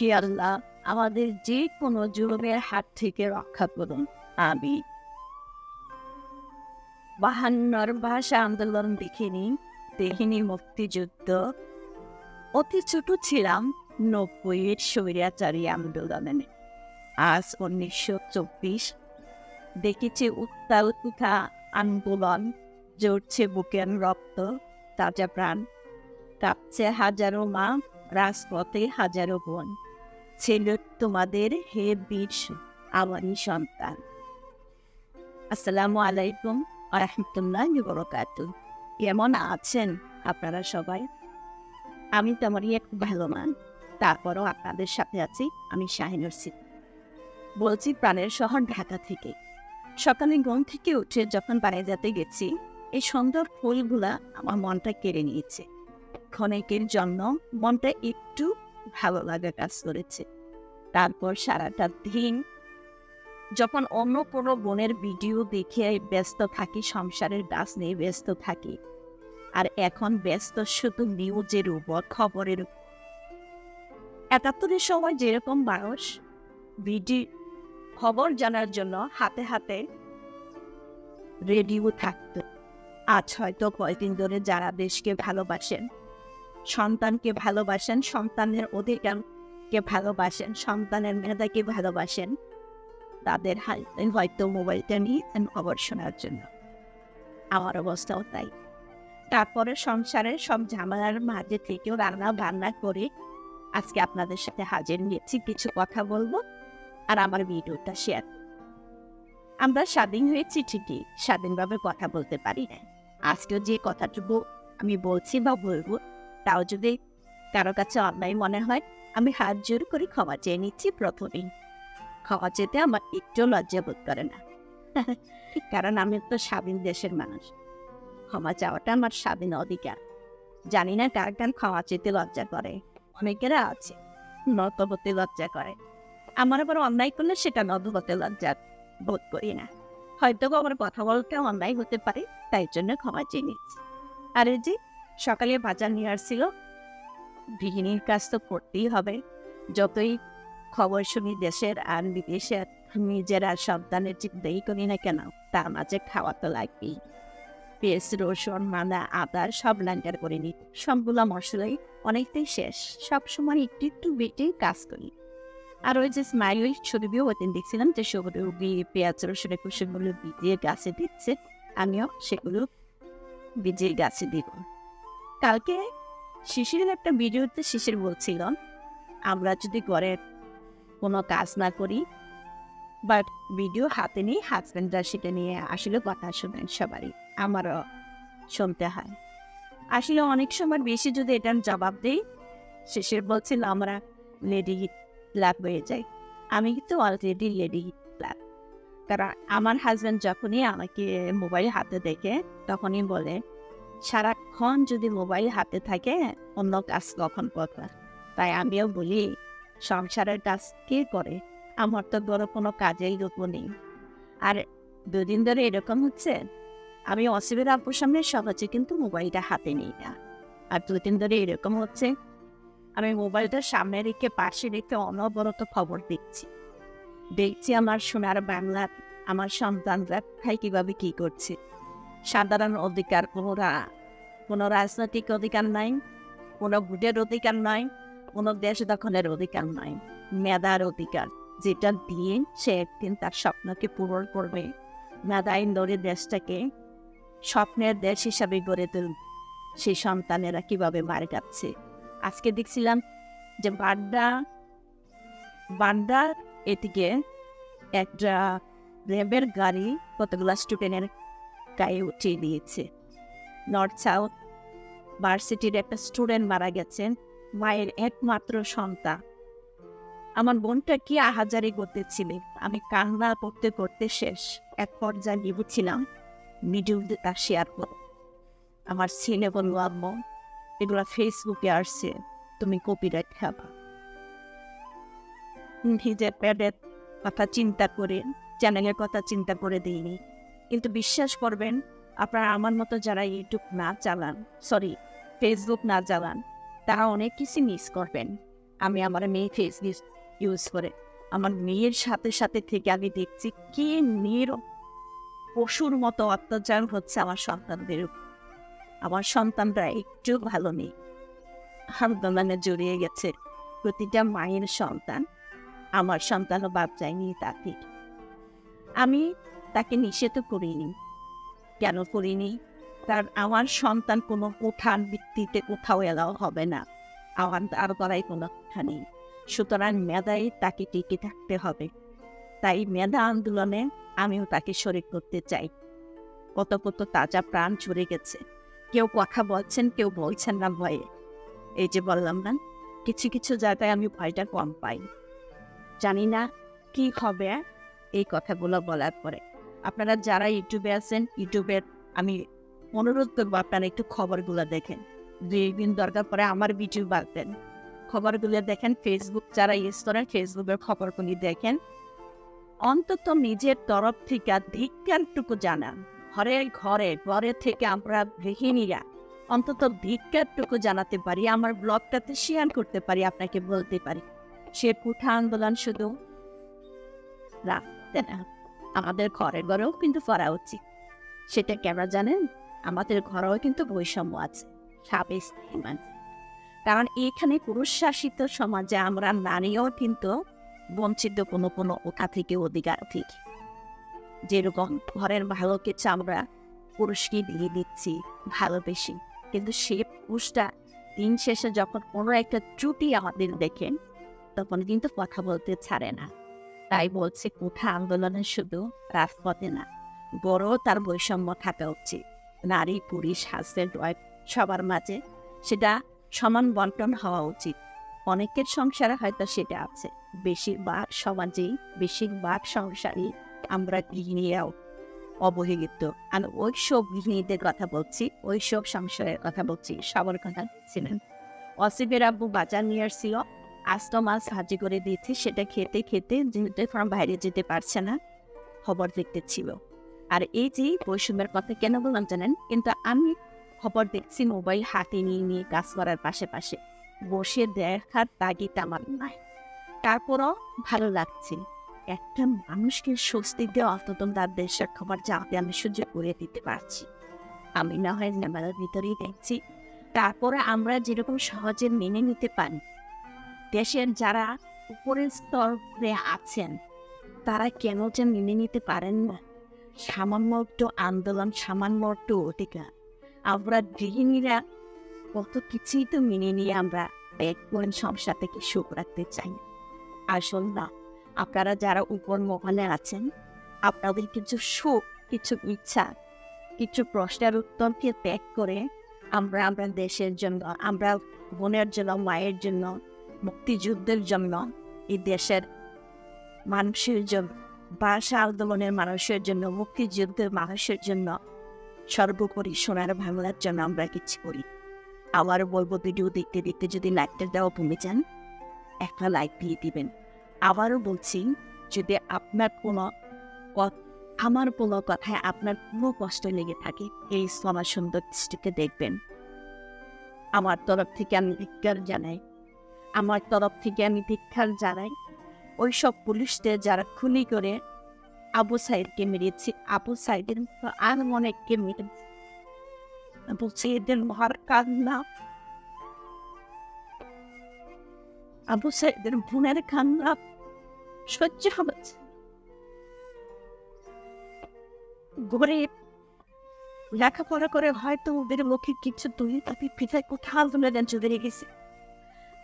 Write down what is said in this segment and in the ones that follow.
হে আল্লাহ, আমাদের যে কোনো জুলুমের হাত থেকে রক্ষা করুন। আমি বাহান্নর ভাষা আন্দোলন দেখিনি দেখিনি মুক্তিযুদ্ধ। অতি ছোট ছিলাম নব্বইয়ের স্বৈরাচারী আন্দোলনে। আজ উনিশশো চব্বিশ। দেখেছি উত্তাল উঠা আন্দোলন জড়ছে বুকের রক্ত, তাজা প্রাণ। কাঁপছে হাজারো মা রাজপথে হাজারো বোন। ছিল তোমাদের হে বীর আমারই সন্তান। আসসালামু আলাইকুম আরহামতুল্লাহ বরকাত কেমন আছেন আপনারা সবাই? আমি তেমনই এক ভালো মান তারপরও আপনাদের সাথে আছি আমি শাহিনুর সিং বলছি, প্রাণের শহর ঢাকা থেকে। সকালে ঘুম থেকে উঠে যখন বাড়ি যেতে গেছি, এই সুন্দর ফুলগুলা আমার মনটা কেড়ে নিয়েছে। ক্ষণিকের জন্য মনটা একটু ভালো লাগা কাজ করেছে। তারপর সারাটা দিন যখন অন্য কোনো বোনের ভিডিও দেখে ব্যস্ত থাকি, সংসারের গাছ নিয়ে ব্যস্ত থাকি, আর এখন ব্যস্ত শুধু নিউজের উপর, খবরের একাত্তরের সময় যেরকম মানুষ ভিডিও খবর জানার জন্য হাতে হাতে রেডিও থাকত। আজ হয়তো কয়েকদিন ধরে যারা দেশকে ভালোবাসেন সন্তানকে ভালোবাসেন, সন্তানের অধিকারকে ভালোবাসেন, সন্তানের মেধাকে ভালোবাসেন। তাদের হয়তো মোবাইলটা নিয়েছেন খবর শোনার জন্য। আমার অবস্থাও তাই। তারপরে সংসারের সব ঝামেলার মাঝে থেকেও রান্না বান্না করে আজকে আপনাদের সাথে হাজির নিয়েছি কিছু কথা বলব আর আমার ভিডিওটা শেয়ার আমরা স্বাধীন হয়েছি ঠিকই, স্বাধীনভাবে কথা বলতে পারি। না আজকেও যে কথাটুকু আমি বলছি বা বলব তাও যদি কারও কাছে অন্যায় মনে হয়, আমি হাত জোর করে ক্ষমা চেয়ে নিচ্ছি প্রথমেই। ক্ষমা চেতে আমার একটু লজ্জা বোধ করে না। কারণ আমি তো স্বাধীন দেশের মানুষ। ক্ষমা চাওয়াটা আমার স্বাধীন অধিকার। জানি না কার কার ক্ষমা চেতে লজ্জা করে। অনেকেরা আছে নত হতে লজ্জা করে। আমার আবার অন্যায় করলে সেটা নত হতে লজ্জা বোধ করি না। হয়তো আমার কথা বলতে অন্যায় হতে পারে, তাই জন্য ক্ষমা চেয়ে নিচ্ছি। আর এই যে সকালে বাজার নিয়ে আসছিল। গৃহিণীর কাজ তো করতেই হবে। যতই খবর শুনি দেশের আর বিদেশের নিজেরা সন্তানের চিন্তাই করি না কেন, তার মাঝে খাওয়া তো লাগবেই। পেঁয়াজ, রসুন মাদা আদা সব লাঙ্কার করে নিই। সবগুলো মশলাই অনেকটাই শেষ। সব সময় একটু একটু বেটে কাজ করি। আর ওই যে স্মাইল ছবিও ওদিন দেখছিলাম যে সেগুলো পেঁয়াজ, রসুনের কুসুমগুলো ভিজিয়ে গাছে দিচ্ছে। আমিও সেগুলো ভিজিয়ে গাছে দিব। কালকে শিশিরের একটা ভিডিওতে শিশির বলছিল, আমরা যদি ঘরের কোনো কাজ না করি বাট ভিডিও হাতে নিয়ে হাজব্যান্ডরা সেটা নিয়ে আসলে কথা শোনেন সবারই, আমারও শুনতে হয়। আসলে অনেক সময় বেশি যদি এটার জবাব দিই, শিশির বলছিল, আমরা লেডি লাভ হয়ে যাই। আমি কিন্তু অলরেডি লেডি লাভ কারণ আমার হাজব্যান্ড যখনই আমাকে মোবাইল হাতে দেখে, তখনই বলে সারাক্ষণ যদি মোবাইল হাতে থাকে, অন্য কাজ কখন করবে? তাই আমিও বলি, সংসারের কাজ কে করে? আমার তো বড় কোনো কাজেই রূপ নেই। আর দুদিন ধরে এরকম হচ্ছে, আমি অসিবের আপুর সামনে সহজে কিন্তু মোবাইলটা হাতে নিই না। আর দুদিন ধরে এরকম হচ্ছে, আমি মোবাইলটা সামনে রেখে, পাশে রেখে অনবরত খবর দেখছি। দেখছি আমার সোনার বাংলা, আমার সন্তানরা ভাই কীভাবে কী করছে। সাধারণ অধিকার, কোনো কোনো রাজনৈতিক অধিকার নাই, কোনো ভোটের অধিকার নাই, কোনো দেশ দখলের অধিকার নাই, মেধার অধিকার। যেটা দিয়ে সে একদিন তার স্বপ্নকে পূরণ করবে। মেধায় ধরে দেশটাকে স্বপ্নের দেশ হিসাবে গড়ে তুলবে। সেই সন্তানেরা কীভাবে মার যাচ্ছে আজকে দেখছিলাম যে বাড্ডা বাড্ডার এদিকে একটা র্যাবের গাড়ি কতগুলা স্টুডেন্টের গায়ে উঠিয়ে দিয়েছে। নর্থ সাউথ ভার্সিটির একটা স্টুডেন্ট মারা গেছেন, মায়ের একমাত্র সন্তান। আমার বোনটা কি আহাজারি করতেছিলে? আমি কান্না করতে করতে শেষ। এক পর্যায়ে নিবুছিলাম ভিডিওতে তা শেয়ার করো আমার ছেলে বলল, আম্মু, এগুলো ফেসবুকে আসছে, তুমি কপিরাইট খাবা। নিজের প্যাডের কথা চিন্তা করে চ্যানেলের কথা চিন্তা করে দিইনি। কিন্তু বিশ্বাস করবেন, আপনারা আমার মতো যারা ইউটিউব না চালান সরি ফেসবুক না চালান, তারা অনেক কিছু মিস করবেন। আমি আমার মেয়ে ফেসবুক ইউজ করে, আমার মেয়ের সাথে সাথে থেকে আমি দেখছি কি মেয়ের পশুর মতো অত্যাচার হচ্ছে আমার সন্তানদের আমার সন্তানরা একটু ভালো নেই। আন্দোলনে জড়িয়ে গেছে প্রতিটা মায়ের সন্তান, আমার সন্তানও বাপ যায়নি তাকে। আমি তাকে নিষেধ করিনি। কেন করিনি? কারণ আমার সন্তান কোনো উঠান ভিত্তিতে কোথাও এলাও হবে না। আমার তার করাই কোনো কথা নেই। সুতরাং মেধায় তাকে টিকে থাকতে হবে। তাই মেধা আন্দোলনে আমিও তাকে শরিক করতে চাই। কত কত তাজা প্রাণ ঝরে গেছে। কেউ কথা বলছেন, কেউ বলছেন না ভয়ে। এই যে বললাম না, কিছু কিছু জায়গায় আমি ভয়টা কম পাই। জানি না কি হবে এই কথাগুলো বলার পরে। আপনারা যারা ইউটিউবে আছেন ইউটিউবের আমি অনুরোধ করব আপনারা একটু খবরগুলো দেখেন। দুই দিন দরকার পরে আমার ভিডিও বাড়তেন। খবরগুলো দেখেন ফেসবুক যারা ইউজ করেন ফেসবুকের খবরগুলি দেখেন। অন্তত নিজের তরফ থেকে ধিক্কারটুকু জানান। ঘরে ঘরে ঘরে থেকে আমরা গৃহিণীরা অন্তত ধিক্কারটুকু জানাতে পারি, আমার ব্লগটাতে শেয়ার করতে পারি, আপনাকে বলতে পারি। সে কুঠা আন্দোলন শুধু রাখতে না। আমাদের ঘরে ঘরেও কিন্তু করা উচিত। সেটা কেন জানেন? আমাদের ঘরেও কিন্তু বৈষম্য আছে। স্বামী কারণ এখানে পুরুষ শাসিত সমাজে আমরা নারীও কিন্তু বঞ্চিত কোনো কোনো ওঠা থেকে অধিকার থেকে। যেরকম ঘরের ভালো কিছু আমরা পুরুষকে দিয়ে দিচ্ছি, ভালোবেসি। কিন্তু সে পুরুষটা দিন শেষে যখন কোনো একটা ত্রুটি আমাদের দেখেন, তখন কিন্তু কথা বলতে ছাড়ে না। তাই বলছে, কোঠা আন্দোলনে শুধু রাজপথে না বড় তার বৈষম্য থাকা উচিত। নারী, পুরুষ হাজব্যান্ড ওয়াইফ সবার মাঝে, সেটা সমান বন্টন হওয়া উচিত। অনেকের সংসারে হয়তো সেটা আছে। বেশিরভাগ সমাজেই, বেশিরভাগ সংসারই আমরা গৃহিণীরাও অবহেলিত। আর ওই সব গৃহিণীদের কথা বলছি ওই সব সংসারের কথা বলছি, সবার কথা ছিলেন। অসিফের আব্বু বাজার নিয়ে আসছিল। আস্ত মাছ ভাজি করে দিয়েছে, সেটা খেতে খেতে যেহেতু এখন বাইরে যেতে পারছে না, খবর দেখতে ছিল। আর এই যে বৈষম্যের কথা কেন বললাম জানেন? কিন্তু আমি খবর দেখছি মোবাইল হাতে নিয়ে নিয়ে কাজ করার পাশে বসে দেখার তাগিদ আমার নাই। তারপরও ভালো লাগছে। একটা মানুষকে স্বস্তি দেওয়া অন্তত তার দেশের খবর জানতে আমি সুযোগ করে দিতে পারছি। আমি না হয় ঝামেলার ভিতরেই দেখছি। তারপরে আমরা যেরকম সহজে মেনে নিতে পারি। দেশের যারা উপরের স্তরে আছেন, তারা কেন যে মেনে নিতে পারেন না? সামান্য একটু আন্দোলন, সামান্য একটু অধিকার। আমরা গৃহিণীরা কত কিছুই তো মেনে নিয়ে আমরা এক মন সংসার থেকে সুখ রাখতে চাই। আসল না, আপনারা যারা উপর মহলে আছেন, আপনাদের কিছু সুখ, কিছু ইচ্ছা, কিছু প্রশ্নের উত্তরকে ত্যাগ করে আমরা আমরা দেশের জন্য, আমরা বোনের জন্য, মায়ের জন্য মুক্তিযুদ্ধের জন্য এই দেশের মানুষের জন্য ভাষা আন্দোলনের মানুষের জন্য, মুক্তিযুদ্ধের মানুষের জন্য সর্বোপরি সোনার বাংলার জন্য আমরা কিছু করি। আবার বলব, ভিডিও দেখতে দেখতে যদি লাইকটা দেওয়া ভুলে যান, একটা লাইক দিয়ে দিবেন। আবারও বলছি, যদি আপনার কোনো আমার কোনো কথায় আপনার কোনো কষ্ট লেগে থাকে, এই আমার সুন্দর দৃষ্টিতে দেখবেন। আমার তরফ থেকে আমি জানাই। আমার তরফ থেকে আমি ধিক্কার জানাই। ওই সব পুলিশদের যারা খুনি করে আবু সাইদকে মেরেছে, আবু সাইদের মতো আর অনেককে মেরেছে আবু সাইদের মহার কান্না। আবু সাইদের বোনের কান্না সহ্য হচ্ছে গরিব, লেখাপড়া করে হয়তো ওদের মুখে কিছু তুই তাকে পিঠায় কোথাও তুলে দেন চলে গেছে।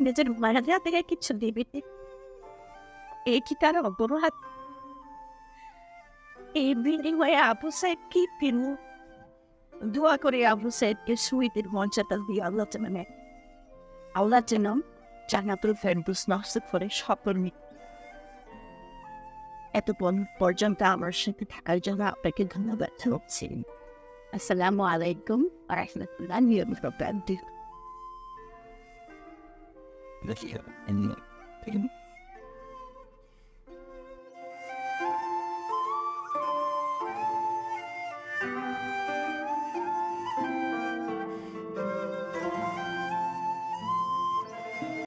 নিজের মায়ের থেকে কিছু দিবি এই কি তার অপরাধ? এই বিনিময়ে আবু সাহেব কি পেল? দোয়া করে আবু সাহেবকে সুইদের মঞ্চাটা দিয়ে আল্লাহ মানে আল্লাহ যেন জান্নাতুল ফেরদুস নসিব করে মি- এত পর- পর্যন্ত আমার সাথে থাকার জন্য আপনাকে ধন্যবাদ জানাচ্ছি। আসসালামু আলাইকুম রহমতুল্লাহ and pick him